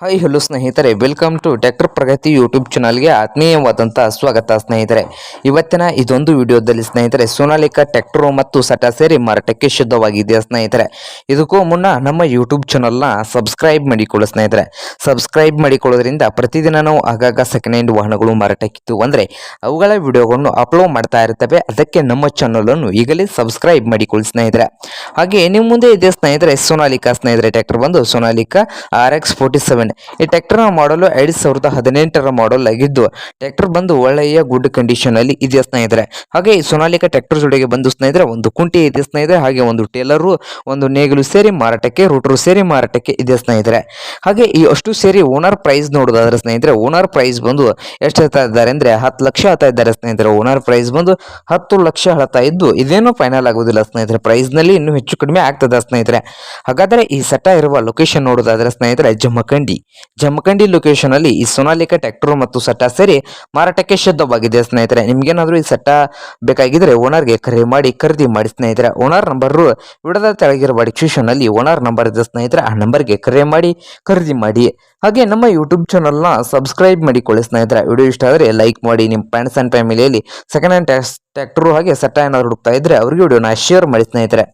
Hi hello ಸ್ನೇಹಿತರೆ. Welcome to tractor Pragati YouTube ಚಾನಲ್ಗೆ ಆತ್ಮೀಯವಾದಂಥ ಸ್ವಾಗತ ಸ್ನೇಹಿತರೆ. ಇವತ್ತಿನ ಇದೊಂದು ವಿಡಿಯೋದಲ್ಲಿ ಸ್ನೇಹಿತರೆ, ಸೋನಾಲಿಕಾ ಟ್ಯಾಕ್ಟರು ಮತ್ತು ಸಟ ಸೇರಿ ಮಾರಾಟಕ್ಕೆ ಶುದ್ಧವಾಗಿದೆ ಸ್ನೇಹಿತರೆ? ಇದಕ್ಕೂ ಮುನ್ನ ನಮ್ಮ ಯೂಟ್ಯೂಬ್ ಚಾನಲ್ನ ಸಬ್ಸ್ಕ್ರೈಬ್ ಮಾಡಿಕೊಳ್ಳಿ ಸ್ನೇಹಿತರೆ. ಸಬ್ಸ್ಕ್ರೈಬ್ ಮಾಡಿಕೊಳ್ಳೋದ್ರಿಂದ ಪ್ರತಿದಿನ ನಾವು ಆಗಾಗ ಸೆಕೆಂಡ್ ಹ್ಯಾಂಡ್ ವಾಹನಗಳು ಮಾರಾಟಕ್ಕಿತ್ತು. ಅಂದರೆ ಅವುಗಳ ವಿಡಿಯೋಗಳನ್ನು ಅಪ್ಲೋಡ್ ಮಾಡ್ತಾ ಇರ್ತವೆ. ಅದಕ್ಕೆ ನಮ್ಮ ಚಾನಲನ್ನು ಈಗಲೇ ಸಬ್ಸ್ಕ್ರೈಬ್ ಮಾಡಿಕೊಳ್ಳಿ ಸ್ನೇಹಿತರೆ. ಹಾಗೆ ನಿಮ್ಮ ಮುಂದೆ ಇದೆ ಸ್ನೇಹಿತರೆ, ಸೋನಾಲಿಕಾ ಸ್ನೇಹಿತರೆ. ಟ್ಯಾಕ್ಟರ್ ಬಂದು Sonalika R X forty seven ಈ ಟ್ರ್ಯಾಕ್ಟರ್ನ ಮಾಡಲು ಎರಡು ಸಾವಿರದ ಹದಿನೆಂಟರ ಮಾಡಲ್ ಆಗಿದ್ದು, ಟ್ರ್ಯಾಕ್ಟರ್ ಬಂದು ಒಳ್ಳೆಯ ಗುಡ್ ಕಂಡೀಷನ್ ಅಲ್ಲಿ ಇದೆ ಸ್ನೇಹಿತರೆ. ಹಾಗೆ ಈ ಸೋನಾಲಿಕಾ ಟ್ರ್ಯಾಕ್ಟರ್ ಜೊತೆಗೆ ಬಂದು ಸ್ನೇಹಿತರೆ, ಒಂದು ಕುಂಟಿ ಇದೆ ಸ್ನೇಹಿತರೆ, ಹಾಗೆ ಒಂದು ಟೇಲರು, ಒಂದು ನೇಗಿಲು ಸೇರಿ ಮಾರಾಟಕ್ಕೆ ರೂಟರು ಸೇರಿ ಮಾರಾಟಕ್ಕೆ ಇದೆ ಸ್ನೇಹಿತರೆ. ಹಾಗೆ ಈ ಅಷ್ಟು ಸೇರಿ ಓನರ್ ಪ್ರೈಸ್ ನೋಡೋದಾದ್ರೆ ಸ್ನೇಹಿತರೆ ಓನರ್ ಪ್ರೈಸ್ ಬಂದು ಎಷ್ಟು ಹೇಳ್ತಾ ಇದ್ದಾರೆ ಅಂದ್ರೆ, ಹತ್ತು ಲಕ್ಷ ಹೇಳ್ತಾ ಇದ್ದಾರೆ ಸ್ನೇಹಿತರೆ. ಓನರ್ ಪ್ರೈಸ್ ಬಂದು ಹತ್ತು ಲಕ್ಷ ಹೇಳ್ತಾ ಇದ್ದು, ಇದೇನು ಫೈನಲ್ ಆಗುದಿಲ್ಲ ಸ್ನೇಹಿತರೆ. ಪ್ರೈಸ್ನಲ್ಲಿ ಇನ್ನು ಹೆಚ್ಚು ಕಡಿಮೆ ಆಗ್ತದೆ ಸ್ನೇಹಿತರೆ. ಹಾಗಾದ್ರೆ ಈ ಸಟ ಇರುವ ಲೊಕೇಶನ್ ನೋಡೋದಾದ್ರೆ ಸ್ನೇಹಿತರೆ ಜಮಖಂಡಿ ಜಮಖಂಡಿ ಲೊಕೇಶನ್ ಅಲ್ಲಿ ಈ ಸೊನಾಲಿಕಾ ಟ್ರ್ಯಾಕ್ಟರ್ ಮತ್ತು ಸಟ್ಟ ಸೇರಿ ಮಾರಾಟಕ್ಕೆ ಶುದ್ಧವಾಗಿದೆ. ಸ್ನೇಹಿತರೆ, ನಿಮ್ಗೇನಾದ್ರೂ ಈ ಸಟ್ಟ ಬೇಕಾಗಿದ್ರೆ ಓನರ್ಗೆ ಕರೆ ಮಾಡಿ, ಖರೀದಿ ಮಾಡಿ. ಸ್ನೇಹಿತರೆ, ಓನರ್ ನಂಬರ್ ವಿಡದ ಕೆಳಗಿರುವ ಡಿಸ್ಕ್ರಿಪ್ಷನ್ ಅಲ್ಲಿ ಓನರ್ ನಂಬರ್ ಇದೆ. ಸ್ನೇಹಿತರೆ, ಆ ನಂಬರ್ಗೆ ಕರೆ ಮಾಡಿ, ಖರೀದಿ ಮಾಡಿ. ಹಾಗೆ ನಮ್ಮ ಯೂಟ್ಯೂಬ್ ಚಾನಲ್ನ ಸಬ್ಸ್ಕ್ರೈಬ್ ಮಾಡಿಕೊಳ್ಳಿ. ಸ್ನೇಹಿತರೆ, ವಿಡಿಯೋ ಇಷ್ಟ ಆದರೆ ಲೈಕ್ ಮಾಡಿ. ನಿಮ್ಮ ಫ್ರೆಂಡ್ಸ್ ಆ್ಯಂಡ್ ಫ್ಯಾಮಿಲಿಯಲ್ಲಿ ಸೆಕೆಂಡ್ ಹ್ಯಾಂಡ್ ಟ್ಯಾಕ್ಸ್ ಟ್ಯಾಕ್ಟ್ರು ಹಾಗೆ ಸಟ್ಟ ಏನಾದ್ರು ಹುಡುಕ್ತಾ ಇದ್ರೆ ಅವ್ರಿಗೆ ವಿಡಿಯೋನ ಶೇರ್ ಮಾಡಿ. ಸ್ನೇಹಿತರೆ